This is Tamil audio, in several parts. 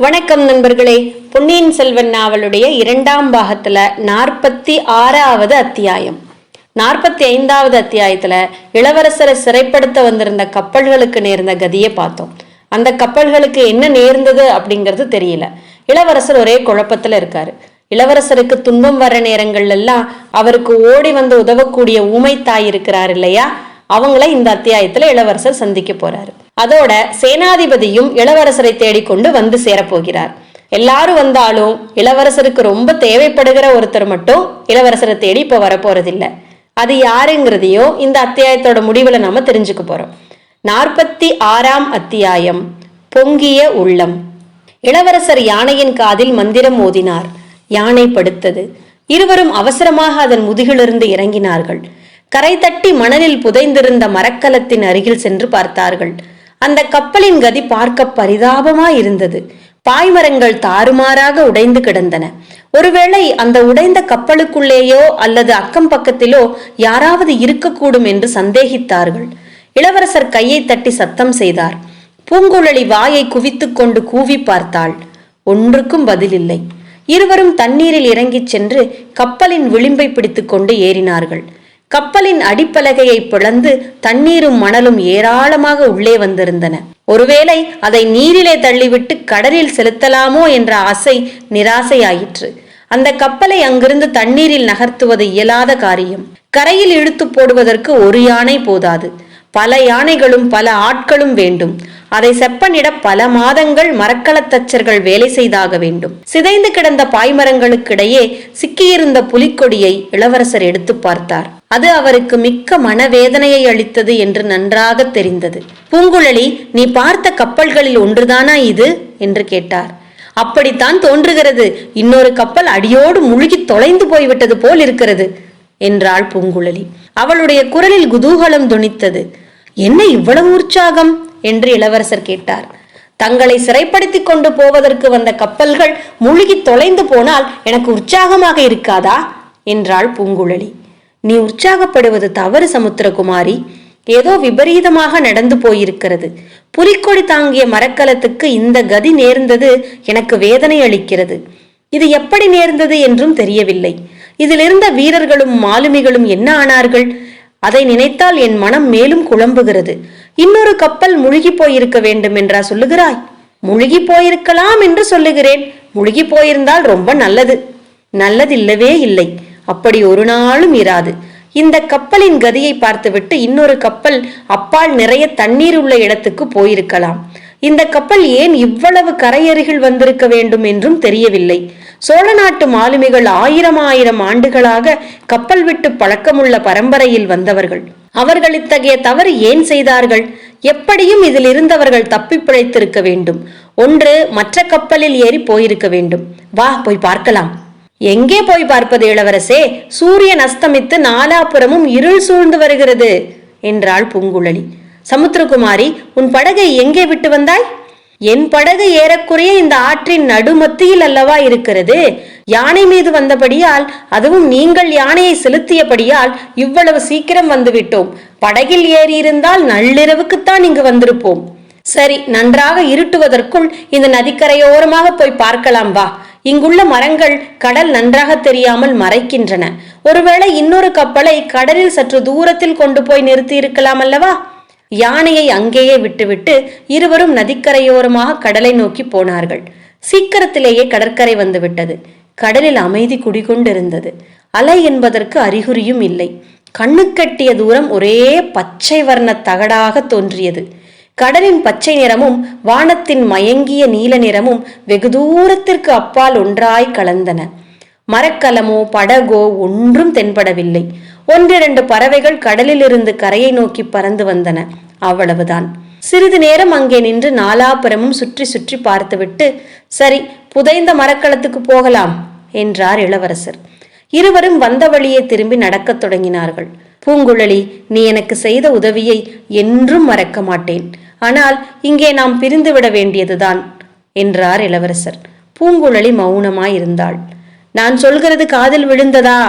வணக்கம் நண்பர்களே. பொன்னியின் செல்வன் நாவலுடைய இரண்டாம் பாகத்துல நாற்பத்தி ஆறாவது அத்தியாயம். நாற்பத்தி ஐந்தாவது அத்தியாயத்துல இளவரசரை சிறைப்படுத்த வந்திருந்த கப்பல்களுக்கு நேர்ந்த கதியை பார்த்தோம். அந்த கப்பல்களுக்கு என்ன நேர்ந்தது அப்படிங்கிறது தெரியல. இளவரசர் ஒரே குழப்பத்துல இருக்காரு. இளவரசருக்கு துன்பம் வர நேரங்கள்ல எல்லாம் அவருக்கு ஓடி வந்து உதவக்கூடிய ஊமை தாய் இருக்கிறார் இல்லையா? அவங்கள இந்த அத்தியாயத்துல இளவரசர் சந்திக்க போறாரு. அதோட சேனாதிபதியும் இளவரசரை தேடிக்கொண்டு வந்து சேரப்போகிறார். எல்லாரும் வந்தாலும் இளவரசருக்கு ரொம்ப தேவைப்படுகிற ஒருத்தர் மட்டும் இளவரசரை தேடி இப்ப வரப்போறதில்ல. அது யாருங்கிறதையும் இந்த அத்தியாயத்தோட முடிவுல நாம தெரிஞ்சுக்க போறோம். நாற்பத்தி ஆறாம் அத்தியாயம் பொங்கிய உள்ளம். இளவரசர் யானையின் காதில் மந்திரம் ஓதினார். யானை படுத்தது. இருவரும் அவசரமாக அதன் முதுகிலிருந்து இறங்கினார்கள். கரை தட்டி மணலில் புதைந்திருந்த மரக்கலத்தின் அருகில் சென்று பார்த்தார்கள். அந்த கப்பலின் கதி பார்க்க பரிதாபமாய் இருந்தது. பாய்மரங்கள் தாறுமாறாக உடைந்து கிடந்தன. ஒருவேளை அந்த உடைந்த கப்பலுக்குள்ளேயோ அல்லது அக்கம் பக்கத்திலோ யாராவது இருக்கக்கூடும் என்று சந்தேகித்தார்கள். இளவரசர் கையை தட்டி சத்தம் செய்தார். பூங்குழலி வாயை குவித்துக் கொண்டு கூவி பார்த்தாள். ஒன்றுக்கும் பதிலில்லை. இருவரும் தண்ணீரில் இறங்கிச் சென்று கப்பலின் விளிம்பை பிடித்துக்கொண்டு ஏறினார்கள். கப்பலின் அடிப்பலகையை பிளந்து தண்ணீரும் மணலும் ஏராளமாக உள்ளே வந்திருந்தன. ஒருவேளை அதை நீரிலே தள்ளிவிட்டு கடலில் செலுத்தலாமோ என்ற ஆசை நிராசையாயிற்று. அந்த கப்பலை அங்கிருந்து தண்ணீரில் நகர்த்துவது இயலாத காரியம். கரையில் இழுத்து போடுவதற்கு ஒரு யானை போதாது. பல யானைகளும் பல ஆட்களும் வேண்டும். அதை செப்பனிட பல மாதங்கள் மரக்கலத்தச்சர்கள் வேலை செய்தாக வேண்டும். சிதைந்து கிடந்த பாய்மரங்களுக்கிடையே சிக்கியிருந்த புலிக்கொடியை இளவரசர் எடுத்து பார்த்தார். அது அவருக்கு மிக்க மனவேதனையை அளித்தது என்று நன்றாக தெரிந்தது. பூங்குழலி நீ பார்த்த கப்பல்களில் ஒன்றுதானா இது? என்று கேட்டார். அப்படித்தான் தோன்றுகிறது. இன்னொரு கப்பல் அடியோடு முழுகி தொலைந்து போய்விட்டது போல் இருக்கிறது என்றாள் பூங்குழலி. அவளுடைய குரலில் குதூகலம் துணித்தது. என்ன இவ்வளவு உற்சாகம்? என்று இளவரசர் கேட்டார். தங்களை சிறைப்படுத்திக் கொண்டு போவதற்கு வந்த கப்பல்கள் முழுகி தொலைந்து போனால் எனக்கு உற்சாகமாக இருக்காதா? என்றாள் பூங்குழலி. நீ உற்சாகப்படுவது தவறு சமுத்திரகுமாரி. ஏதோ விபரீதமாக நடந்து போயிருக்கிறது. புலிக்கொடி தாங்கிய மரக்கலத்துக்கு இந்த கதி நேர்ந்தது எனக்கு வேதனை அளிக்கிறது. இது எப்படி நேர்ந்தது என்றும் தெரியவில்லை. இதிலிருந்த வீரர்களும் மாலுமிகளும் என்ன ஆனார்கள்? அதை நினைத்தால் என் மனம் மேலும் குழம்புகிறது. இன்னொரு கப்பல் முழுகி போயிருக்க வேண்டும் என்றா சொல்லுகிறாய்? முழுகி போயிருக்கலாம் என்று சொல்லுகிறேன். முழுகி போயிருந்தால் ரொம்ப நல்லது. நல்லதில்லவே இல்லை. அப்படி ஒரு நாளும் இராது. இந்த கப்பலின் கதியை பார்த்துவிட்டு இன்னொரு கப்பல் அப்பால் நிறைய தண்ணீர் உள்ள இடத்துக்கு போயிருக்கலாம். இந்த கப்பல் ஏன் இவ்வளவு கரையருகில் வந்திருக்க வேண்டும் என்றும் தெரியவில்லை. சோழ நாட்டு மாலுமிகள் ஆயிரம் ஆயிரம் ஆண்டுகளாக கப்பல் விட்டு பழக்கமுள்ள பரம்பரையில் வந்தவர்கள். அவர்கள் இத்தகைய தவறு ஏன் செய்தார்கள்? எப்படியும் இதில் இருந்தவர்கள் தப்பி பிழைத்திருக்க வேண்டும். ஒன்று மற்ற கப்பலில் ஏறி போயிருக்க வேண்டும். வா போய் பார்க்கலாம். எங்கே போய் பார்ப்பது இளவரசே? சூரியன் அஸ்தமித்து நாலாபுறமும் இருள் சூழ்ந்து வருகிறது என்றாள் பூங்குழலி. சமுத்திரகுமாரி உன் படகை எங்கே விட்டு வந்தாய்? என் படகு ஏறக்குறைய இந்த ஆற்றின் நடுமத்தியில் அல்லவா இருக்கிறது? யானை மீது வந்தபடியால் அதுவும் நீங்கள் யானையை செலுத்தியபடியால் இவ்வளவு சீக்கிரம் வந்துவிட்டோம். படகில் ஏறியிருந்தால் நள்ளிரவுக்குத்தான் இங்கு வந்திருப்போம். சரி நன்றாக இருட்டுவதற்குள் இந்த நதிக்கரையோரமாக போய் பார்க்கலாம் வா. இங்குள்ள மரங்கள் கடல் நன்றாக தெரியாமல் மறைக்கின்றன. ஒருவேளை இன்னொரு கப்பலை கடலில் சற்று தூரத்தில் கொண்டு போய் நிறுத்தி இருக்கலாம் அல்லவா? யானையை அங்கேயே விட்டுவிட்டு இருவரும் நதிக்கரையோரமாக கடலை நோக்கி போனார்கள். சீக்கிரத்திலேயே கடற்கரை வந்துவிட்டது. கடலில் அமைதி குடிகொண்டிருந்தது. அலை என்பதற்கு அறிகுறியும் இல்லை. கண்ணுக்கட்டிய தூரம் ஒரே பச்சை வர்ண தகடாக தோன்றியது. கடலின் பச்சை நிறமும் வானத்தின் மயங்கிய நீல நிறமும் வெகு தூரத்திற்கு அப்பால் ஒன்றாய் கலந்தன. மரக்கலமோ படகோ ஒன்றும் தென்படவில்லை. ஒன்றிரண்டு பறவைகள் கடலிலிருந்து கரையை நோக்கி பறந்து வந்தன. அவ்வளவுதான். சிறிது நேரம் அங்கே நின்று நாலாபுறமும் சுற்றி சுற்றி பார்த்துவிட்டு சரி புதைந்த மரக்கலத்துக்கு போகலாம் என்றார் இளவரசர். இருவரும் வந்த வழியே திரும்பி நடக்கத் தொடங்கினார்கள். பூங்குழலி நீ எனக்கு செய்த உதவியை என்றும் மறக்க மாட்டேன். ஆனால் இங்கே நாம் பிரிந்து விட வேண்டியதுதான் என்றார் இளவரசர். பூங்குழலி மௌனமாயிருந்தாள். நான் சொல்கிறது காதில் விழுந்ததா?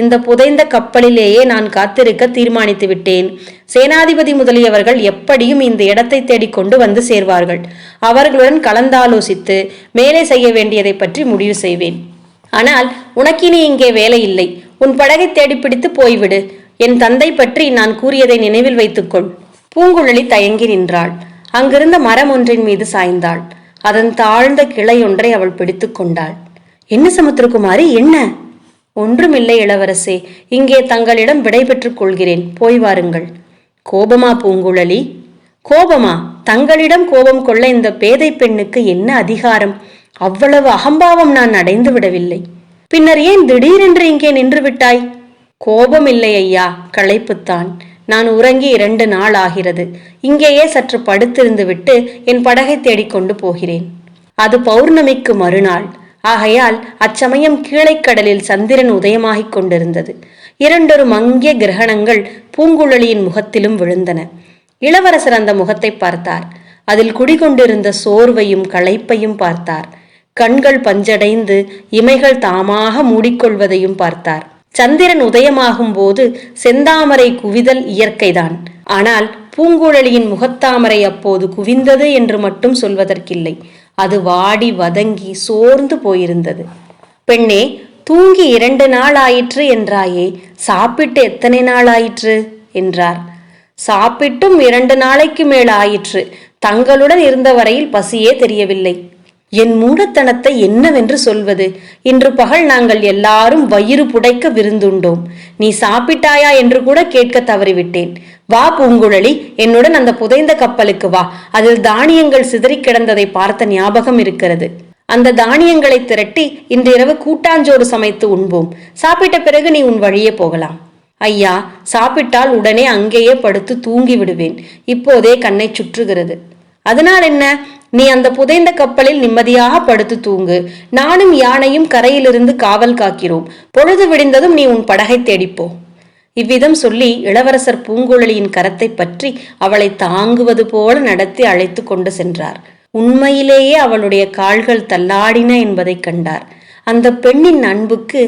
இந்த புதைந்த கப்பலிலேயே நான் காத்திருக்க தீர்மானித்து விட்டேன். சேனாதிபதி முதலியவர்கள் எப்படியும் இந்த இடத்தை தேடிக்கொண்டு வந்து சேர்வார்கள். அவர்களுடன் கலந்தாலோசித்து மேலே செய்ய வேண்டியதை பற்றி முடிவு செய்வேன். ஆனால் உனக்கினி இங்கே வேலை இல்லை. உன் படகை தேடிப்பிடித்து போய்விடு. என் தந்தை பற்றி நான் கூறியதை நினைவில் வைத்துக்கொள். பூங்குழலி தயங்கி நின்றாள். அங்கிருந்த மரம் ஒன்றின் மீது சாய்ந்தாள். அதன் தாழ்ந்த கிளை ஒன்றை அவள் பிடித்துக் கொண்டாள். என்ன சமுத்திரகுமாரி? என்ன? ஒன்றுமில்லை இளவரசே. இங்கே தங்களிடம் விடை பெற்றுக் கொள்கிறேன். போய் வாருங்கள். கோபமா பூங்குழலி? கோபமா? தங்களிடம் கோபம் கொள்ள இந்த பேதை பெண்ணுக்கு என்ன அதிகாரம்? அவ்வளவு அகம்பாவம் நான் அடைந்து விடவில்லை. பின்னர் ஏன் திடீரென்று இங்கே நின்று விட்டாய்? கோபம் இல்லை ஐயா களைப்புத்தான். நான் உறங்கி இரண்டு நாள் ஆகிறது. இங்கேயே சற்று படுத்திருந்து விட்டு என் படகை தேடிக்கொண்டு போகிறேன். அது பௌர்ணமிக்கு மறுநாள். ஆகையால் அச்சமயம் கீழைக்கடலில் சந்திரன் உதயமாகிக் கொண்டிருந்தது. இரண்டொரு மங்கிய கிரகணங்கள் பூங்குழலியின் முகத்திலும் விழுந்தன. இளவரசர் அந்த முகத்தை பார்த்தார். அதில் குடிகொண்டிருந்த சோர்வையும் களைப்பையும் பார்த்தார். கண்கள் பஞ்சடைந்து இமைகள் தாமாக மூடிக்கொள்வதையும் பார்த்தார். சந்திரன் உதயமாகும் போது செந்தாமரை குவிதல் இயற்கைதான். ஆனால் பூங்குழலியின் முகத்தாமரை அப்போது குவிந்தது என்று மட்டும் சொல்வதற்கில்லை. அது வாடி வதங்கி சோர்ந்து போயிருந்தது. பெண்ணே தூங்கி இரண்டு நாள் ஆயிற்று என்றாயே சாப்பிட்டு எத்தனை நாள் ஆயிற்று? என்றார். சாப்பிட்டும் இரண்டு நாளைக்கு மேல் ஆயிற்று. தங்களுடன் இருந்த வரையில் பசியே தெரியவில்லை. என் மூடத்தனத்தை என்னவென்று சொல்வது? இன்று பகல் நாங்கள் எல்லாரும் வயிறு புடைக்க விருந்துண்டோம். நீ சாப்பிட்டாயா என்று கூட கேட்க தவறிவிட்டேன். வா பூங்குழலி என்னுடன் அந்த புதைந்த கப்பலுக்கு வா. அதில் தானியங்கள் சிதறி கிடந்ததை பார்த்த ஞாபகம் இருக்கிறது. அந்த தானியங்களை திரட்டி இன்று இரவு கூட்டாஞ்சோறு சமைத்து உண்போம். சாப்பிட்ட பிறகு நீ உன் வழியே போகலாம். ஐயா சாப்பிட்டால் உடனே அங்கேயே படுத்து தூங்கி விடுவேன் இப்போதே கண்ணை சுற்றுகிறது. அதனால் என்ன? நீ அந்த புதைந்த கப்பலில் நிம்மதியாக படுத்து தூங்கு. நானும் யானையும் கரையிலிருந்து காவல் காக்கிறோம். பொழுது விடிந்ததும் நீ உன் படகை தேடிப்போ இவ்விதம் சொல்லி இளவரசர் பூங்குழலியின் கரத்தை பற்றி அவளை தாங்குவது போல நடத்தி அழைத்து கொண்டு சென்றார். உண்மையிலேயே அவளுடைய கால்கள் தள்ளாடின என்பதை கண்டார். அந்த பெண்ணின் அன்புக்கு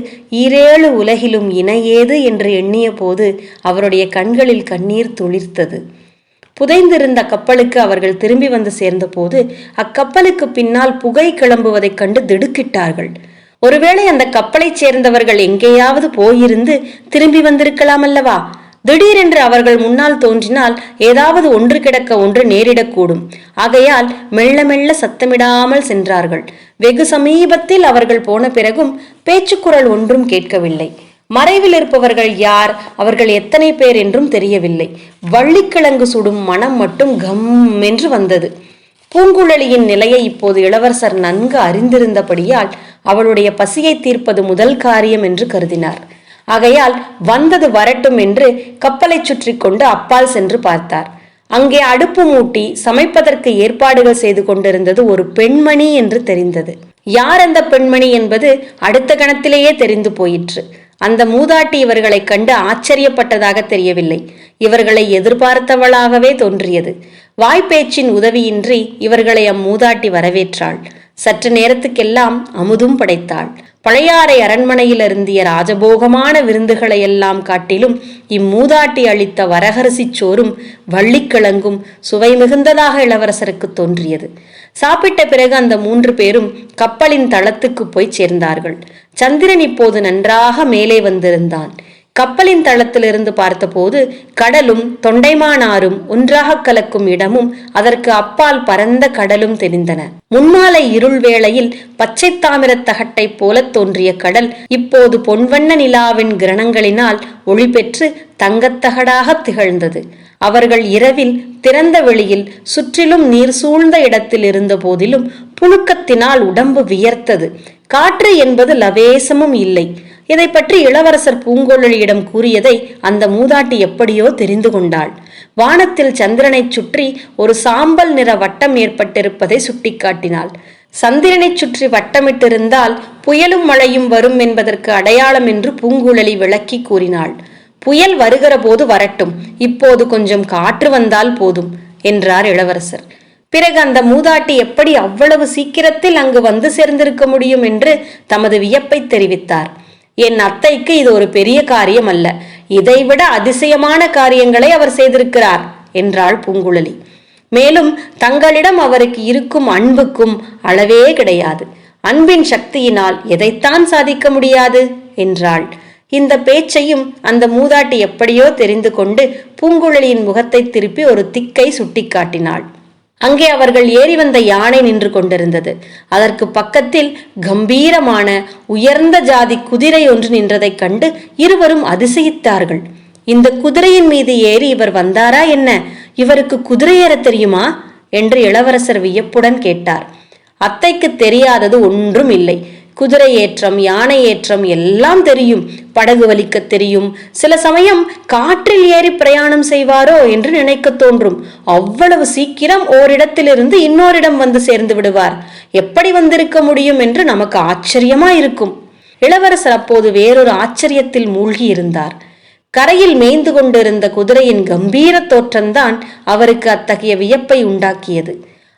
ஈரேழு உலகிலும் இணையேது என்று எண்ணிய போது அவருடைய கண்களில் கண்ணீர் துளிர்த்தது. புதைந்திருந்த கப்பலுக்கு அவர்கள் திரும்பி வந்து சேர்ந்தபோது அக்கப்பலுக்கு பின்னால் புகை கிளம்புவதைக் கண்டு திடுக்கிட்டார்கள். ஒருவேளை அந்த கப்பலைச் சேர்ந்தவர்கள் எங்கேயாவது போயிருந்து திரும்பி வந்திருக்கலாம் அல்லவா? திடீரென்று அவர்கள் முன்னால் தோன்றினால் ஏதாவது ஒன்று கிடக்க ஒன்று நேரிடக்கூடும். ஆகையால் மெல்ல மெல்ல சத்தமிடாமல் சென்றார்கள். வெகு சமீபத்தில் அவர்கள் போன பிறகும் பேச்சுக்குரல் ஒன்றும் கேட்கவில்லை. மறைவில் இருப்பவர்கள் யார்? அவர்கள் எத்தனை பேர் என்றும் தெரியவில்லை. வள்ளிக்கிழங்கு சுடும் மனம் மட்டும் கம் என்று வந்தது. பூங்குழலியின் நிலையை இப்போது இளவரசர் நன்கு அறிந்திருந்தபடியால் அவளுடைய பசியை தீர்ப்பது முதல் காரியம் என்று கருதினார். ஆகையால் வந்தது வரட்டும் என்று கப்பலை சுற்றி கொண்டு அப்பால் சென்று பார்த்தார். அங்கே அடுப்பு மூட்டி சமைப்பதற்கு ஏற்பாடுகள் செய்து கொண்டிருந்தது ஒரு பெண்மணி என்று தெரிந்தது. யார் அந்த பெண்மணி என்பது அடுத்த கணத்திலேயே தெரிந்து போயிற்று. அந்த மூதாட்டி இவர்களைக் கண்டு ஆச்சரியப்பட்டதாக தெரியவில்லை. இவர்களை எதிர்பார்த்தவளாகவே தோன்றியது. வாய்ப்பேச்சின் உதவியின்றி இவர்களை அம்மூதாட்டி வரவேற்றாள். சற்று நேரத்துக்கெல்லாம் அமுதும் படைத்தாள். பழையாறை அரண்மனையில் இருந்திய ராஜபோகமான விருந்துகளை எல்லாம் காட்டிலும் இம்மூதாட்டி அளித்த வரகரிசிச் சோறும் வள்ளிக்கிழங்கும் சுவை மிகுந்ததாக இளவரசருக்கு தோன்றியது. சாப்பிட்ட பிறகு அந்த மூன்று பேரும் கப்பலின் தளத்துக்கு போய் சேர்ந்தார்கள். சந்திரன் இப்போது நன்றாக மேலே வந்திருந்தான். கப்பலின் தளத்திலிருந்து பார்த்தபோது கடலும் தொண்டைமானாரும் ஒன்றாக கலக்கும் இடமும் அதற்கு அப்பால் பரந்த கடலும் தெரிந்தன. முன்மாலை இருள் வேளையில் பச்சை தாமிரத் தகட்டைப் போலத் தோன்றிய கடல் இப்போது பொன்வண்ண நிலாவின் கிரணங்களினால் ஒளி பெற்று தங்கத்தகடாக திகழ்ந்தது. அவர்கள் இரவில் திறந்த வெளியில் சுற்றிலும் நீர் சூழ்ந்த இடத்தில் இருந்த போதிலும் புழுக்கத்தினால் உடம்பு வியர்த்தது. காற்று என்பது லவேசமும் இல்லை. இதை பற்றி இளவரசர் பூங்கோழலியிடம் கூறியதை அந்த மூதாட்டி எப்படியோ தெரிந்து கொண்டாள். வானத்தில் சந்திரனைச் சுற்றி ஒரு சாம்பல் நிற வட்டம் ஏற்பட்டிருப்பதை சுட்டிக்காட்டினாள். சந்திரனைச் சுற்றி வட்டமிட்டிருந்தால் புயலும் மழையும் வரும் என்பதற்கு அடையாளம் என்று பூங்குழலி விளக்கி கூறினாள். புயல் வருகிற போது வரட்டும் இப்போது கொஞ்சம் காற்று வந்தால் போதும் என்றார் இளவரசர். பிறகு அந்த மூதாட்டி எப்படி அவ்வளவு சீக்கிரத்தில் அங்கு வந்து சேர்ந்திருக்க முடியும் என்று தமது வியப்பை தெரிவித்தார். என் அத்தைக்கு இது ஒரு பெரிய காரியம் அல்ல இதைவிட அதிசயமான காரியங்களை அவர் செய்திருக்கிறார் என்றாள் பூங்குழலி. மேலும் தங்களிடம் அவருக்கு இருக்கும் அன்புக்கும் அளவே கிடையாது. அன்பின் சக்தியினால் எதைத்தான் சாதிக்க முடியாது? என்றாள். இந்த பேச்சையும் அந்த மூதாட்டி எப்படியோ தெரிந்து கொண்டு பூங்குழலியின் முகத்தை திருப்பி ஒரு திக்கை சுட்டிக்காட்டினாள். அங்கே அவர்கள் ஏறி வந்த யானை நின்று கொண்டிருந்தது. அதற்கு பக்கத்தில் கம்பீரமான உயர்ந்த ஜாதி குதிரை ஒன்று நின்றதைக் கண்டு இருவரும் அதிசயித்தார்கள். இந்த குதிரையின் மீது ஏறி இவர் வந்தாரா என்ன? இவருக்கு குதிரை ஏற தெரியுமா? என்று இளவரசர் வியப்புடன் கேட்டார். அத்தைக்கு தெரியாதது ஒன்றும் இல்லை. குதிரை ஏற்றம் யானை ஏற்றம் எல்லாம் தெரியும். படகு வலிக்க தெரியும். சில சமயம் காற்றில் ஏறி பிரயாணம் செய்வாரோ என்று நினைக்க தோன்றும். அவ்வளவு சீக்கிரம் ஓரிடத்திலிருந்து இன்னோரிடம் வந்து சேர்ந்து விடுவார். எப்படி வந்திருக்க முடியும் என்று நமக்கு ஆச்சரியமா இருக்கும். இளவரசர் அப்போது வேறொரு ஆச்சரியத்தில் மூழ்கி இருந்தார். கரையில் மேய்ந்து கொண்டிருந்த குதிரையின் கம்பீர தோற்றம்தான் அவருக்கு அத்தகைய வியப்பை உண்டாக்கியது.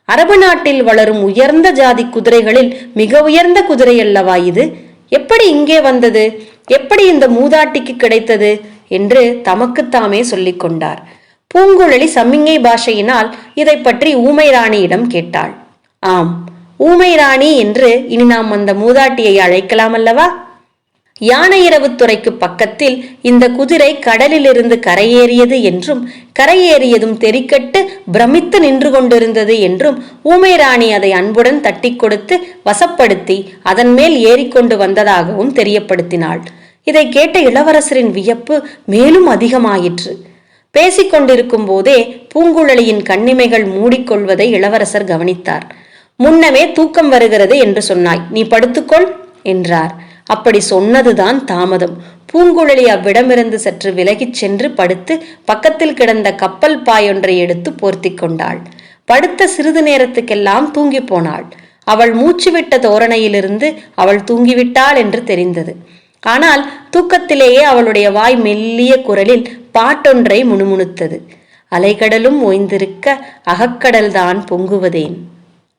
அரபு நாட்டில் வளரும் உயர்ந்த ஜாதி குதிரைகளில் மிக உயர்ந்த குதிரை அல்லவா இது? எப்படி இங்கே வந்தது? எப்படி இந்த மூதாட்டிக்கு கிடைத்தது? என்று தமக்குத்தாமே சொல்லிக் கொண்டார். பூங்குழலி சம்மிங்கை பாஷையினால் இதை பற்றி ஊமை ராணியிடம் கேட்டாள். ஆம் ஊமை ராணி என்று இனி நாம் அந்த மூதாட்டியை அழைக்கலாம் அல்லவா யானை துறைக்கு பக்கத்தில் இந்த குதிரை கடலிலிருந்து கரையேறியது என்றும் கரையேறியதும் தெரிக்கட்டு பிரமித்து நின்று கொண்டிருந்தது என்றும் ஊமைராணி அதை அன்புடன் தட்டி கொடுத்து வசப்படுத்தி அதன் மேல் ஏறிக்கொண்டு வந்ததாகவும் தெரியப்படுத்தினாள். இதை கேட்ட இளவரசரின் வியப்பு மேலும் அதிகமாயிற்று. பேசிக்கொண்டிருக்கும் போதே பூங்குழலியின் கண்ணிமைகள் மூடிக்கொள்வதை இளவரசர் கவனித்தார். முன்னமே தூக்கம் வருகிறது என்று சொன்னாய். நீ படுத்துக்கொள் என்றார். அப்படி சொன்னதுதான் தாமதம். பூங்குழலி அவ்விடமிருந்து சற்று விலகிச் சென்று படுத்து பக்கத்தில் கிடந்த கப்பல் பாயொன்றை எடுத்து போர்த்தி கொண்டாள். படுத்த சிறிது நேரத்துக்கெல்லாம் தூங்கி போனாள். அவள் மூச்சுவிட்ட தோரணையிலிருந்து அவள் தூங்கிவிட்டாள் என்று தெரிந்தது. ஆனால் தூக்கத்திலேயே அவளுடைய வாய் மெல்லிய குரலில் பாட்டொன்றை முணுமுணுத்தது. அலைகடலும் ஓய்ந்திருக்க அகக்கடல்தான் பொங்குவதேன்?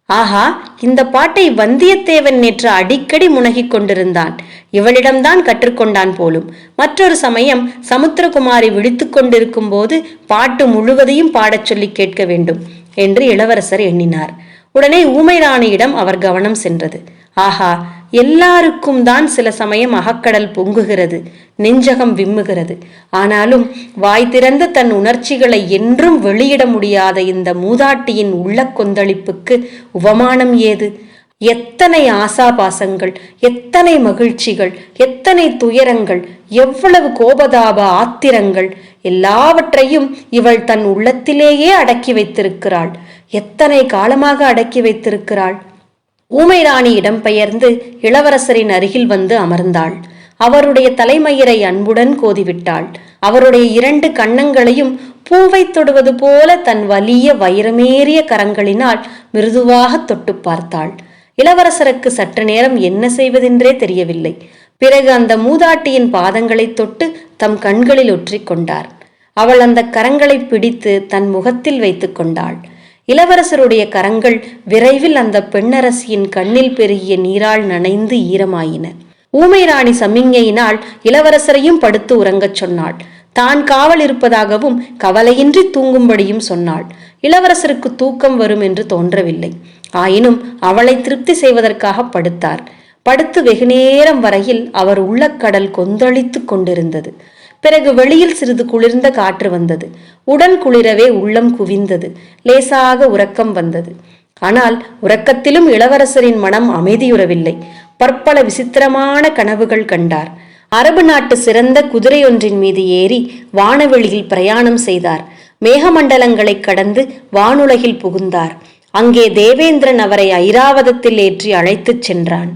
ஆஹா இந்த பாட்டை வந்தியத்தேவன் நேற்று அடிக்கடி முனகிக் கொண்டிருந்தான். இவளிடம்தான் கற்றுக்கொண்டான் போலும். மற்றொரு சமயம் சமுத்திரகுமாரி விழித்துக் கொண்டிருக்கும் போது பாட்டு முழுவதையும் பாடச் சொல்லி கேட்க வேண்டும் என்று இளவரசர் எண்ணினார். உடனே ஊமை ராணியிடம் அவர் கவனம் சென்றது. ஆஹா எல்லாருக்கும் தான் சில சமயம் அகக்கடல் பொங்குகிறது நெஞ்சகம் விம்முகிறது. ஆனாலும் வாய் திறந்து தன் உணர்ச்சிகளை என்றும் வெளியிட முடியாத இந்த மூதாட்டியின் உள்ள கொந்தளிப்புக்கு உபமானம் ஏது? எத்தனை ஆசாபாசங்கள் எத்தனை மகிழ்ச்சிகள் எத்தனை துயரங்கள் எவ்வளவு கோபதாப ஆத்திரங்கள் எல்லாவற்றையும் இவள் தன் உள்ளத்திலேயே அடக்கி வைத்திருக்கிறாள். எத்தனை காலமாக அடக்கி வைத்திருக்கிறாள்? ஊமை ராணி இடம்பெயர்ந்து இளவரசரின் அருகில் வந்து அமர்ந்தாள். அவருடைய தலைமயிரை அன்புடன் கோதிவிட்டாள். அவருடைய இரண்டு கன்னங்களையும் பூவை தொடுவது போல தன் வலிய வைரமேறிய கரங்களினால் மிருதுவாக தொட்டு பார்த்தாள். இளவரசருக்கு சற்று நேரம் என்ன செய்வதென்றே தெரியவில்லை. பிறகு அந்த மூதாட்டியின் பாதங்களை தொட்டு தம் கண்களில் ஒற்றிக் கொண்டார். அவள் அந்த கரங்களை பிடித்து தன் முகத்தில் வைத்துக் கொண்டாள். இளவரசருடைய கரங்கள் விரைவில் அந்த பெண்ணரசியின் கண்ணில் பெருகிய நீரால் நனைந்து ஈரமாயின. ஊமை ராணி சமிங்கையினால் இளவரசரையும் படுத்து உறங்கச் சொன்னாள். தான் காவல் இருப்பதாகவும் கவலையின்றி தூங்கும்படியும் சொன்னாள். இளவரசருக்கு தூக்கம் வரும் என்று தோன்றவில்லை. ஆயினும் அவளை திருப்தி செய்வதற்காக படுத்தார். படுத்து வெகுநேரம் வரையில் அவர் உள்ள கடல் கொந்தளித்துக் கொண்டிருந்தது. பிறகு வெளியில் சிறிது குளிர்ந்த காற்று வந்தது. உடல் குளிரவே உள்ளம் குவிந்தது. லேசாக உறக்கம் வந்தது. ஆனால் உறக்கத்திலும் இளவரசரின் மனம் அமைதியுறவில்லை. பற்பல விசித்திரமான கனவுகள் கண்டார். அரபு நாட்டு சிறந்த குதிரை ஒன்றின் மீது ஏறி வானவெளியில் பிரயாணம் செய்தார். மேகமண்டலங்களை கடந்து வானுலகில் புகுந்தார். அங்கே தேவேந்திரன் அவரை ஐராவதத்தில் ஏற்றி அழைத்துச் சென்றான்.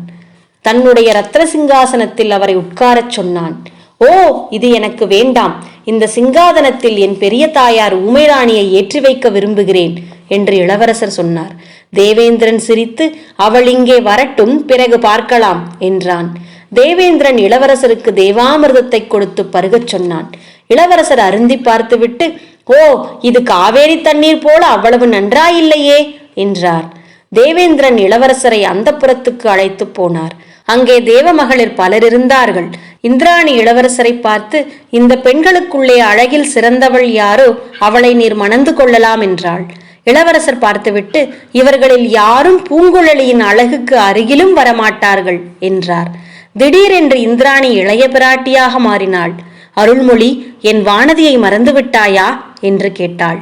தன்னுடைய ரத்ன சிங்காசனத்தில் அவரை உட்காரச் சொன்னான். ஓ இது எனக்கு வேண்டாம். இந்த சிங்காதனத்தில் என் பெரிய தாயார் ஊமைராணியை ஏற்றி வைக்க விரும்புகிறேன் என்று இளவரசர் சொன்னார். தேவேந்திரன் சிரித்து அவள் இங்கே வரட்டும் பிறகு பார்க்கலாம் என்றான். தேவேந்திரன் இளவரசருக்கு தேவாமிர்தத்தை கொடுத்து பருகச் சொன்னான். இளவரசர் அருந்தி பார்த்துவிட்டு ஓ இது காவேரி தண்ணீர் போல அவ்வளவு நன்றாயில்லையே என்றார். தேவேந்திரன் இளவரசரை அந்தப்புறத்துக்கு அழைத்து போனார். அங்கே தேவமகளிர் பலர் இருந்தார்கள். இந்திராணி இளவரசரை பார்த்து இந்த பெண்களுக்குள்ளே அழகில் சிறந்தவள் யாரோ அவளை நீர் மணந்து கொள்ளலாம் என்றாள். இளவரசர் பார்த்துவிட்டு இவர்களில் யாரும் பூங்குழலியின் அழகுக்கு அருகிலும் வரமாட்டார்கள் என்றார். திடீரென்று இந்திராணி இளைய பிராட்டியாக மாறினாள். அருள்மொழி என் வானதியை மறந்துவிட்டாயா? என்று கேட்டாள்.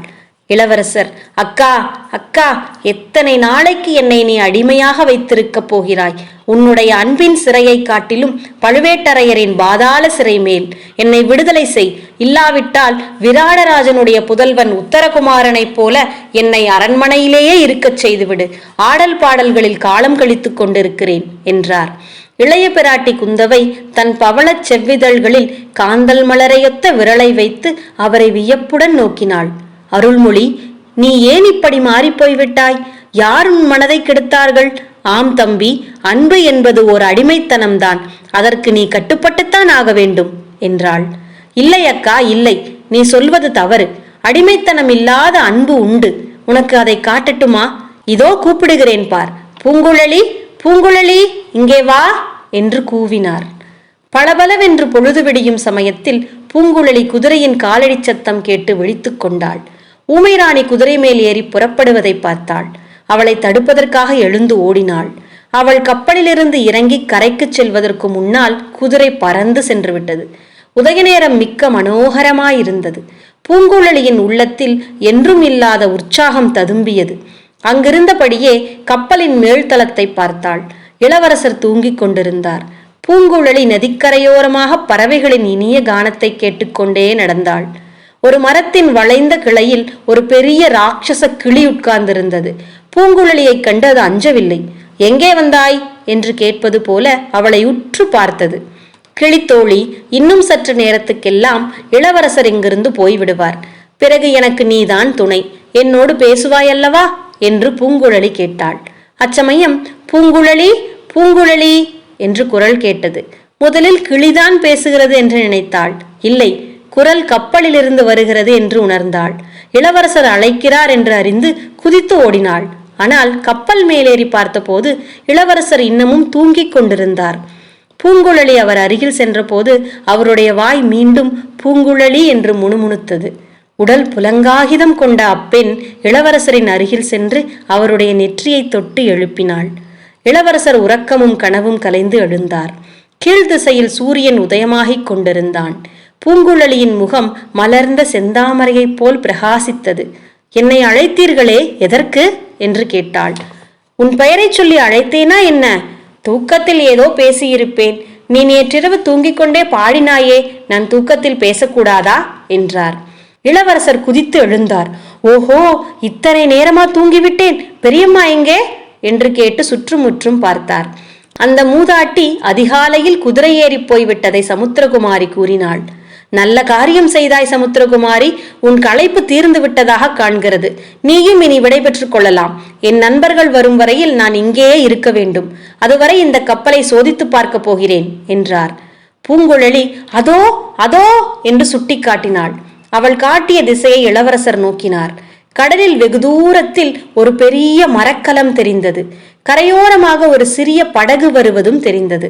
இளவரசர் அக்கா அக்கா எத்தனை நாளைக்கு என்னை நீ அடிமையாக வைத்திருக்கப் போகிறாய்? உன்னுடைய அன்பின் சிறையை காட்டிலும் பழுவேட்டரையரின் பாதாள சிறை மேல் என்னை விடுதலை செய். இல்லாவிட்டால் விராடராஜனுடைய புதல்வன் உத்தரகுமாரனைப் போல என்னை அரண்மனையிலேயே இருக்கச் செய்துவிடு. ஆடல் பாடல்களில் காலம் கழித்துக் கொண்டிருக்கிறேன் என்றார். இளைய பிராட்டி குந்தவை தன் பவளச் செவ்விதழ்களில் காந்தல் மலரையொத்த விரலை வைத்து அவரை வியப்புடன் நோக்கினாள். அருள்மொழி நீ ஏன் இப்படி மாறிப்போய்விட்டாய் போய்விட்டாய்? யார் உன் மனதை கெடுத்தார்கள்? ஆம் தம்பி அன்பு என்பது ஓர் அடிமைத்தனம்தான். அதற்கு நீ கட்டுப்பட்டுத்தான் ஆக வேண்டும் என்றாள். இல்லை அக்கா இல்லை. நீ சொல்வது தவறு. அடிமைத்தனம் இல்லாத அன்பு உண்டு. உனக்கு அதை காட்டட்டுமா? இதோ கூப்பிடுகிறேன் பார். பூங்குழலி பூங்குழலி இங்கே வா என்று கூவினார். பளபளவென்று பொழுது விடியும் சமயத்தில் பூங்குழலி குதிரையின் காலடிச் சத்தம் கேட்டு விழித்துக் கொண்டாள். ஊமைராணி குதிரை மேல் ஏறி புறப்படுவதை பார்த்தாள். அவளை தடுப்பதற்காக எழுந்து ஓடினாள். அவள் கப்பலிலிருந்து இறங்கி கரைக்குச் செல்வதற்கு முன்னால் குதிரை பறந்து சென்று விட்டது உதயநேரம் மிக்க மனோகரமாயிருந்தது. பூங்குழலியின் உள்ளத்தில் என்றும் இல்லாத உற்சாகம் ததும்பியது. அங்கிருந்தபடியே கப்பலின் மேல்தளத்தை பார்த்தாள். இளவரசர் தூங்கிக் கொண்டிருந்தார். பூங்குழலி நதிக்கரையோரமாக பறவைகளின் இனிய கானத்தை கேட்டுக்கொண்டே நடந்தாள். ஒரு மரத்தின் வளைந்த கிளையில் ஒரு பெரிய ராட்சச கிளி உட்கார்ந்திருந்தது. பூங்குழலியைக் கண்டு அது அஞ்சவில்லை. எங்கே வந்தாய்? என்று கேட்பது போல அவளை உற்று பார்த்தது. கிளித்தோழி இன்னும் சற்று நேரத்துக்கெல்லாம் இளவரசர் இங்கிருந்து போய்விடுவார். பிறகு எனக்கு நீதான் துணை. என்னோடு பேசுவாயல்லவா என்று பூங்குழலி கேட்டாள். அச்சமயம் பூங்குழலி பூங்குழலி என்று குரல் கேட்டது. முதலில் கிளிதான் பேசுகிறது என்று நினைத்தாள். இல்லை குரல் கப்பலிலிருந்து வருகிறது என்று உணர்ந்தாள். இளவரசர் அழைக்கிறார் என்று அறிந்து குதித்து ஓடினாள். ஆனால் கப்பல் மேலேறி பார்த்தபோது இளவரசர் இன்னமும் தூங்கிக் கொண்டிருந்தார். பூங்குழலி அவர் அருகில் சென்றபோது அவருடைய வாய் மீண்டும் பூங்குழலி என்று முணுமுணுத்தது. உடல் புலங்காகிதம் கொண்ட அப்பெண் இளவரசரின் அருகில் சென்று அவருடைய நெற்றியை தொட்டு எழுப்பினாள். இளவரசர் உறக்கமும் கனவும் கலைந்து எழுந்தார். கீழ் திசையில் சூரியன் உதயமாகிக் கொண்டிருந்தான். பூங்குழலியின் முகம் மலர்ந்த செந்தாமரையைப் போல் பிரகாசித்தது. என்னை அழைத்தீர்களே எதற்கு? என்று கேட்டாள். உன் பெயரைச் சொல்லி அழைத்தேனா என்ன? தூக்கத்தில் ஏதோ பேசியிருப்பேன். நீ நேற்றிரவு தூங்கிக் கொண்டே பாடினாயே நான் தூக்கத்தில் பேசக்கூடாதா? என்றார். இளவரசர் குதித்து எழுந்தார். ஓஹோ இத்தனை நேரமா தூங்கிவிட்டேன். பெரியம்மா எங்கே? என்று கேட்டு சுற்றுமுற்றும் பார்த்தார். அந்த மூதாட்டி அதிகாலையில் குதிரை ஏறி போய்விட்டதை சமுத்திரகுமாரி கூறினாள். நல்ல காரியம் செய்தாய் சமுத்திரகுமாரி உன் களைப்பு தீர்ந்து விட்டதாக காண்கிறது. நீயும் இனி விடைபெற்றுக் கொள்ளலாம். என் நண்பர்கள் வரும் வரையில் நான் இங்கேயே இருக்க வேண்டும். அதுவரை இந்த கப்பலை சோதித்து பார்க்க போகிறேன் என்றார். பூங்குழலி அதோ அதோ என்று சுட்டிக்காட்டினாள். அவள் காட்டிய திசையை இளவரசர் நோக்கினார். கடலில் வெகு தூரத்தில் ஒரு பெரிய மரக்கலம் தெரிந்தது. கரையோரமாக ஒரு சிறிய படகு வருவதும் தெரிந்தது.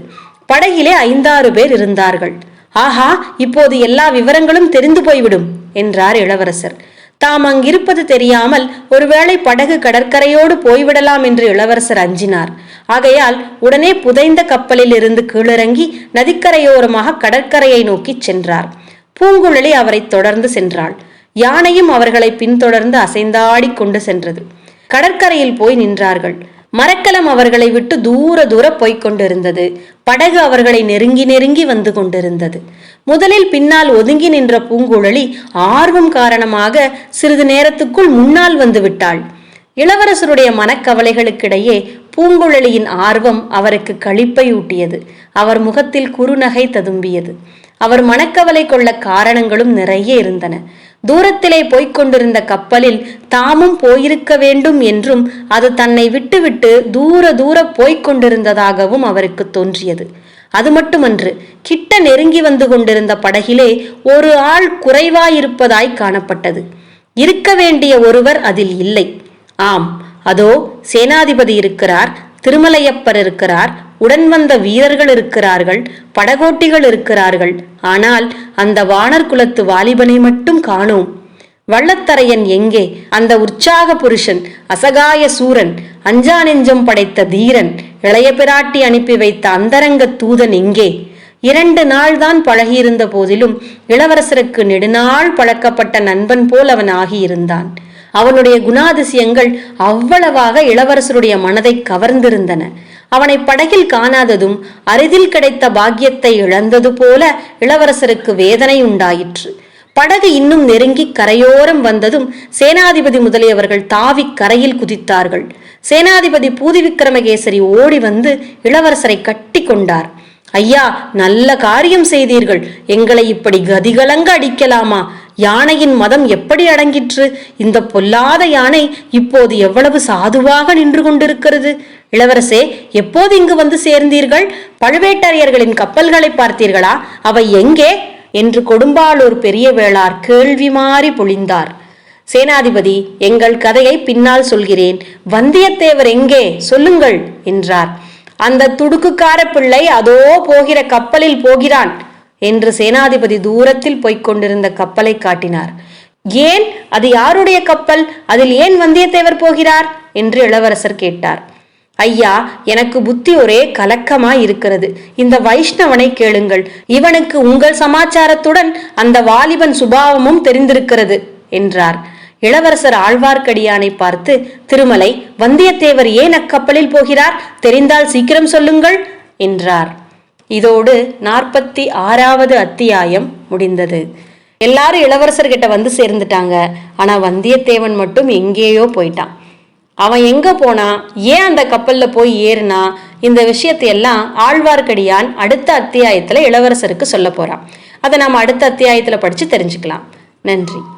படகிலே ஐந்தாறு பேர் இருந்தார்கள். ஆஹா இப்போது எல்லா விவரங்களும் தெரிந்து போய்விடும் என்றார் இளவரசர். தாம் அங்கிருப்பது தெரியாமல் ஒருவேளை படகு கடற்கரையோடு போய்விடலாம் என்று இளவரசர் அஞ்சினார். ஆகையால் உடனே புதைந்த கப்பலில் இருந்து கீழிறங்கி நதிக்கரையோரமாக கடற்கரையை நோக்கிச் சென்றார். பூங்குழலி அவரை தொடர்ந்து சென்றாள். யானையும் அவர்களை பின்தொடர்ந்து அசைந்தாடி கொண்டு சென்றது. கடற்கரையில் போய் நின்றார்கள். மரக்கலம் அவர்களை விட்டு தூர தூர போய்க் கொண்டிருந்தது. படகு அவர்களை நெருங்கி நெருங்கி வந்து கொண்டிருந்தது. முதலில் பின்னால் ஒதுங்கி நின்ற பூங்குழலி ஆர்வம் காரணமாக சிறிது நேரத்துக்குள் முன்னால் வந்து விட்டாள். இளவரசருடைய மனக்கவலைகளுக்கிடையே பூங்குழலியின் ஆர்வம் அவருக்கு களிப்பை ஊட்டியது. அவர் முகத்தில் குறுநகை ததும்பியது. அவர் மனக்கவலை கொள்ள காரணங்களும் நிறைய இருந்தன. தூரத்திலே போய்க் கொண்டிருந்த கப்பலில் தாமும் போயிருக்க வேண்டும் என்றும் அது தன்னை விட்டுவிட்டு தூர தூர போய்க் கொண்டிருந்ததாகவும் அவருக்கு தோன்றியது. அது மட்டுமன்று கிட்ட நெருங்கி வந்து கொண்டிருந்த படகிலே ஒரு ஆள் குறைவாயிருப்பதாய் காணப்பட்டது. இருக்க வேண்டிய ஒருவர் அதில் இல்லை. ஆம் அதோ சேனாதிபதி இருக்கிறார் திருமலையப்பர் இருக்கிறார் உடன் வந்த வீரர்கள் இருக்கிறார்கள் படகோட்டிகள் இருக்கிறார்கள். ஆனால் அந்த வானர் குலத்து வாலிபனை மட்டும் காணோம். வள்ளத்தரையன் எங்கே? அந்த உற்சாக புருஷன் அசகாய சூரன் அஞ்சா நெஞ்சம் படைத்த தீரன் இளைய பிராட்டி அனுப்பி வைத்த அந்தரங்க தூதன் எங்கே? இரண்டு நாள்தான் பழகியிருந்த போதிலும் இளவரசருக்கு நெடுநாள் பழக்கப்பட்ட நண்பன் போல் அவன் ஆகியிருந்தான். அவனுடைய குணாதிசயங்கள் அவ்வளவாக இளவரசருடைய மனதை கவர்ந்திருந்தன. அவனை படகில் காணாததும் அரிதில் கிடைத்த பாக்கியத்தை இழந்தது போல இளவரசருக்கு வேதனை உண்டாயிற்று. படகு இன்னும் நெருங்கி கரையோரம் வந்ததும் சேனாதிபதி முதலியவர்கள் தாவி கரையில் குதித்தார்கள். சேனாதிபதி பூதி விக்ரமகேசரி ஓடி வந்து இளவரசரை கட்டி கொண்டார். ஐயா நல்ல காரியம் செய்தீர்கள். எங்களை இப்படி கதிகலங்க அடிக்கலாமா? யானையின் மதம் எப்படி அடங்கிற்று? இந்த பொல்லாத யானை இப்போது எவ்வளவு சாதுவாக நின்று கொண்டிருக்கிறது? இளவரசே எப்போது இங்கு வந்து சேர்ந்தீர்கள்? பழுவேட்டரையர்களின் கப்பல்களை பார்த்தீர்களா? அவை எங்கே? என்று கொடும்பாளூர் பெரிய வேளார் கேள்வி மாறி பொழிந்தார். சேனாதிபதி எங்கள் கதையை பின்னால் சொல்கிறேன். வந்தியத்தேவர் எங்கே? சொல்லுங்கள் என்றார். அந்த துடுக்குக்கார பிள்ளை அதோ போகிற கப்பலில் போகிறான் என்று சேனாதிபதி தூரத்தில் போய்க் கொண்டிருந்த கப்பலை காட்டினார். ஏன்? அது யாருடைய கப்பல்? அதில் ஏன் வந்தியத்தேவர் போகிறார்? என்று இளவரசர் கேட்டார். ஐயா எனக்கு புத்தி ஒரே கலக்கமா இருக்கிறது. இந்த வைஷ்ணவனை கேளுங்கள். இவனுக்கு உங்கள் சமாச்சாரத்துடன் அந்த வாலிபன் சுபாவமும் தெரிந்திருக்கிறது என்றார். இளவரசர் ஆழ்வார்க்கடியானை பார்த்து திருமலை வந்தியத்தேவர் ஏன் அக்கப்பலில் போகிறார்? தெரிந்தால் சீக்கிரம் சொல்லுங்கள் என்றார். இதோடு நாற்பத்தி ஆறாவது அத்தியாயம் முடிந்தது. எல்லாரும் இளவரசர்கிட்ட வந்து சேர்ந்துட்டாங்க. ஆனா வந்தியத்தேவன் மட்டும் எங்கேயோ போயிட்டான். அவன் எங்க போனா? ஏன் அந்த கப்பல்ல போய் ஏறுனா? இந்த விஷயத்தை எல்லாம் ஆழ்வார்க்கடியான் அடுத்த அத்தியாயத்துல இளவரசருக்கு சொல்ல போறான். அதை நாம் அடுத்த அத்தியாயத்துல படிச்சு தெரிஞ்சுக்கலாம். நன்றி.